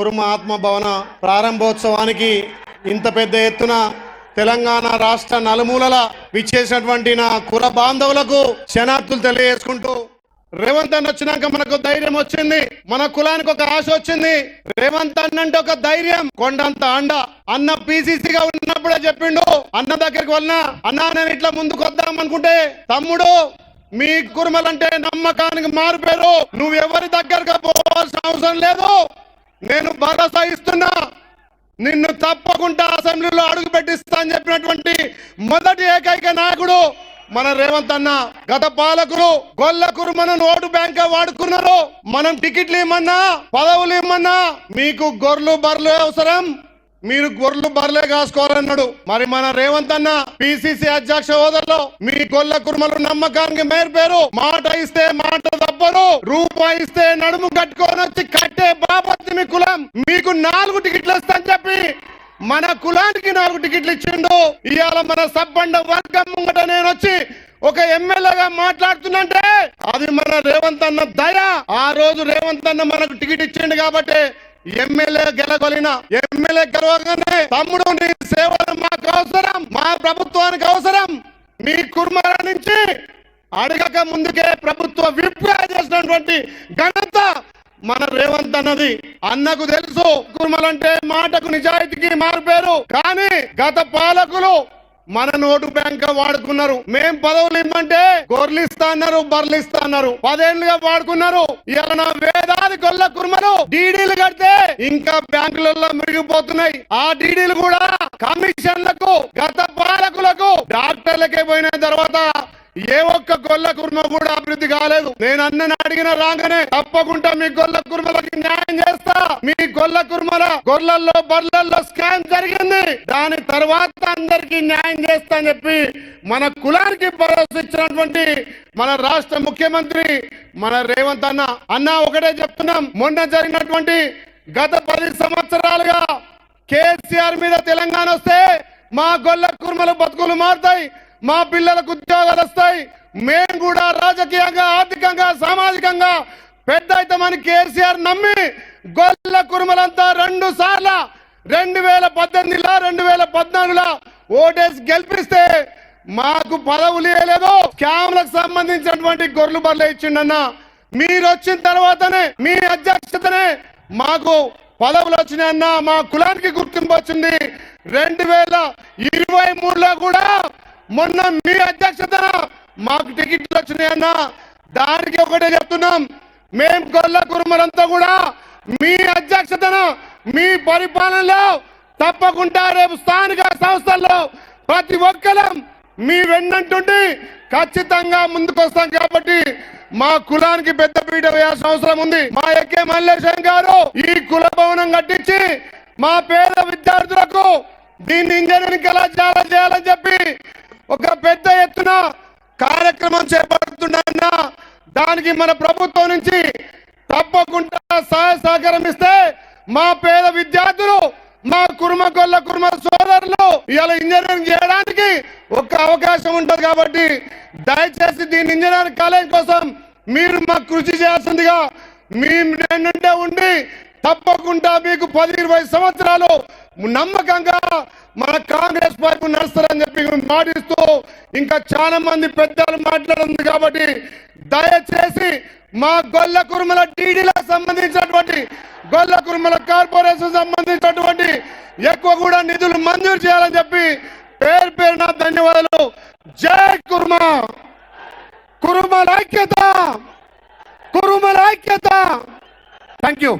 కురుమ ఆత్మభవన ప్రారంభోత్సవానికి ఇంత పెద్ద ఎత్తున తెలంగాణ రాష్ట్ర నలుమూలల విచ్చేసినటువంటి నా కుల బాంధవులకు క్షణార్థులు తెలియజేసుకుంటూ రేవంత్ అన్న వచ్చినాక మనకు ధైర్యం వచ్చింది మన కులానికి ఒక ఆశ వచ్చింది. రేవంత్ అన్న అంటే ఒక ధైర్యం. కొండంత అండ. అన్న పీసీసీగా ఉన్నప్పుడే చెప్పిండు అన్న దగ్గరికి వలన అన్న నేను ఇట్లా ముందుకు వద్దాం అనుకుంటే తమ్ముడు మీ కురుమలంటే నమ్మకానికి మారిపోయారు నువ్వెవరి దగ్గరగా దగ్గరకు పోవాల్సిన అవసరం లేదు. నేను భరోసా ఇస్తున్నా. నిన్ను తప్పకుండా అసెంబ్లీలో అడుగు పెట్టిస్తా అని చెప్పినటువంటి మొదటి ఏకైక నాయకుడు మన రేవంత్ అన్న. గత పాలకులు గొల్ల కురుమను ఓటు బ్యాంక్ వాడుకున్నారు. మనం టికెట్లు ఇమ్మన్నా పదవులు ఇమ్మన్నా మీకు గొర్రెలు బర్రెలు అవసరం. మీరు గొర్రెలు బర్లే కాసుకోవాలన్నాడు. మరి మన రేవంత్ అన్న పిసిసి అధ్యక్ష హోదాలో మీ గొల్ల కుర్మలు నమ్మకానికి మేర్పేరు. మాట ఇస్తే మాట తప్పరు. రూపాయి ఇస్తే నడుము కట్టుకొని వచ్చి కట్టే బాపత్తి మీ కులం. మీకు నాలుగు టికెట్లు ఇస్తా చెప్పి మన కులానికి నాలుగు టికెట్లు ఇచ్చిండు. ఇవాళ మన సబ్బండ వర్గం ముంగట నేను వచ్చి ఒక ఎమ్మెల్యేగా మాట్లాడుతున్నంటే అది మన రేవంత్ అన్న దయ. ఆ రోజు రేవంత్ అన్న మనకు టికెట్ ఇచ్చిండు కాబట్టి ఎమ్మెల్యే గెలగొలిన ఎమ్మెల్యే గెలవగానే తమ్ముడు నీ సేవలు మాకు అవసరం మా ప్రభుత్వానికి అవసరం. మీ కుర్మల నుంచి అడగక ముందుకే ప్రభుత్వ విప్గా చేసినటువంటి ఘనత మన రేవంత్ అన్నది. అన్నకు తెలుసు కుర్మలంటే మాటకు నిజాయితీకి మారిపోయారు కానీ గత పాలకులు మన నోటు బ్యాంక్ వాడుకున్నారు. మేం పదవులు ఇమ్మంటే గొర్లిస్తా అన్నారు బర్లిస్తా అన్నారు. పదేళ్ళుగా వాడుకున్నారు. ఇలా వేదాది గొల్ల కుర్మలు డీడీలు కడితే ఇంకా బ్యాంకులలో మురిగిపోతున్నాయి ఆ డీడీలు కూడా కమిషన్లకు గత పాలకులకు డాక్టర్లకే పోయిన తర్వాత ఏ ఒక్క గొల్ల కుర్మ కూడా అభివృద్ధి కాలేదు. నేను అన్నని అడిగిన రాగానే తప్పకుండా మీ గొల్ల కుర్మలకి న్యాయం చేస్తా. మీ గొల్ల కుర్మల గొర్రెల్లో బర్రెల్లో స్కామ్ జరిగింది. దాని తర్వాత అందరికి న్యాయం చేస్తా అని చెప్పి మన కులానికి భరోసా ఇచ్చినటువంటి మన రాష్ట్ర ముఖ్యమంత్రి మన రేవంత్ అన్న. అన్న ఒకటే చెప్తున్నాం. మొన్న జరిగినటువంటి గత పది సంవత్సరాలుగా కేసీఆర్ మీద తెలంగాణ వస్తే మా గొల్ల కుర్మల బతుకులు మారుతాయి. మా పిల్లలకు ఉద్యోగాలు వస్తాయి. మేము కూడా రాజకీయంగా ఆర్థికంగా సామాజికంగా పెద్ద అవుతామని కేసీఆర్ నమ్మి గొల్ల కురుమలంతా రెండు సార్ల రెండు వేల పద్దెనిమిదిలో రెండు వేల పద్నాలుగులో ఓటేసి గెలిపిస్తే మాకు పదవులు ఇవ్వలేదు స్కామ్లకు సంబంధించినటువంటి గొర్రెలు బర్రెలు ఇచ్చిండన్న. మీరు వచ్చిన తర్వాతనే మీ అధ్యక్షతనే మాకు పదవులు వచ్చినాయన్న. మా కులానికి గుర్తింపు వచ్చింది. రెండు వేల ఇరవై మూడులో కూడా మొన్న మీ అధ్యక్షతన మాకు టికెట్లు వచ్చినాయన్న. దానికి ఒకటే చెప్తున్నాం. మేం గొల్ల కురుమలంతా కూడా మీ అధ్యక్షతన మీ పరిపాలనలో తప్పకుండా రేపు స్థానిక సంస్థల్లో ప్రతి ఒక్కరం మీ వెన్నంటుండి ఖచ్చితంగా ముందుకొస్తాం కాబట్టి మా కులానికి పెద్ద పీట వేయాల్సిన అవసరం ఉంది. మా ఎక్కే మల్లేశం గారు ఈ కుల భవనం కట్టించి మా పేద విద్యార్థులకు దీన్ని ఇంజనీరింగ్ కళాశాల చేయాలని చెప్పి ఒక పెద్ద ఎత్తున కార్యక్రమం చేపడుతున్నా దానికి మన ప్రభుత్వం నుంచి తప్పకుండా సహాయ సహకారం ఇస్తే మా పేద విద్యార్థులు మా కుర్మ గొల్ల కుర్మ సోదరులు ఇలా ఇంజనీరింగ్ చేయడానికి ఒక అవకాశం ఉంటది కాబట్టి దయచేసి దీని ఇంజనీరింగ్ కాలేజ్ కోసం మీరు మాకు కృషి చేయాల్సిందిగా మీ నుండే ఉండి తప్పకుండా మీకు పది ఇరవై సంవత్సరాలు నమ్మకంగా మన కాంగ్రెస్ వైపు నడుస్తారని చెప్పి మాటిస్తూ ఇంకా చాలా మంది పెద్దలు మాట్లాడింది కాబట్టి దయచేసి మా గొల్ల కురుమల టీడీలకు సంబంధించినటువంటి గొల్ల కురుమల కార్పొరేషన్ సంబంధించినటువంటి ఎక్కువ కూడా నిధులు మంజూరు చేయాలని చెప్పి పేరు పేరున ధన్యవాదాలు. జై కుర్మ! కురుమల ఐక్యత! కురుమల ఐక్యత! Thank you